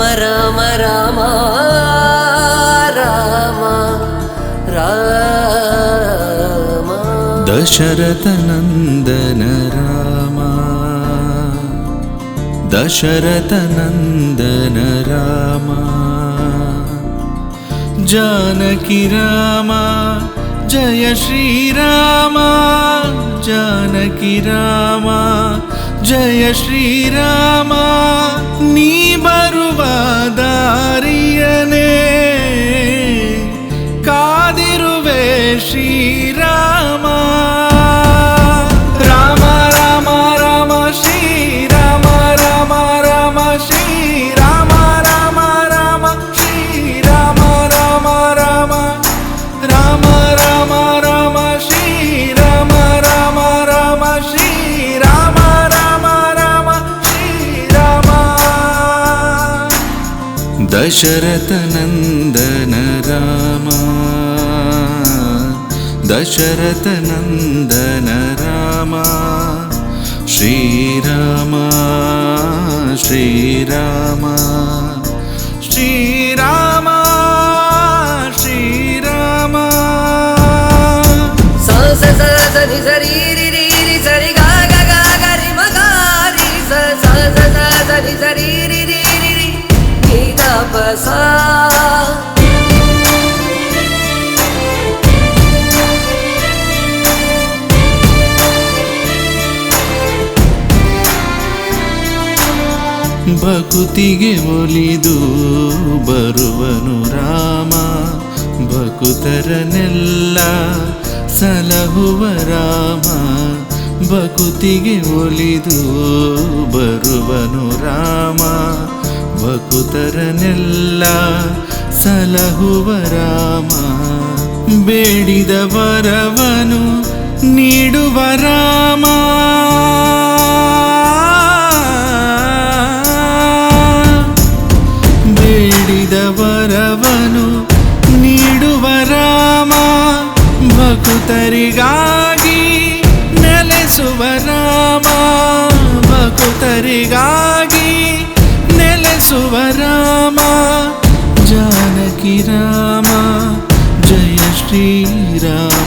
राम राम राम राम राम। दशरथनन्दन राम। दशरथनन्दन राम। जानकी राम जय श्रीराम जकी रामा ಜಯ ಶ್ರೀರಾಮ ನೀ ಬರುವ ದಾರಿಯನೇ ಕಾದಿರುವೆ ಶ್ರೀ दशरथनन्दन राम दशरथनन्दन राम श्रीराम श्रीराम श्रीराम श्रीराम ಸ ಭಕುತಿಗೆ ಒಲಿದು ಬರುವನು ರಾಮ. ಭಕುತರನೆಲ್ಲ ಸಲಹುವ ರಾಮ. ಭಕುತಿಗೆ ಒಲಿದು ಬರುವನು ರಾಮ. ಭಕುತರನೆಲ್ಲ ಸಲಹುವ ರಾಮ. ಬೇಡಿದ ವರವನು ನೀಡುವ ರಾಮ. रामा जानकी रामा जय श्री राम।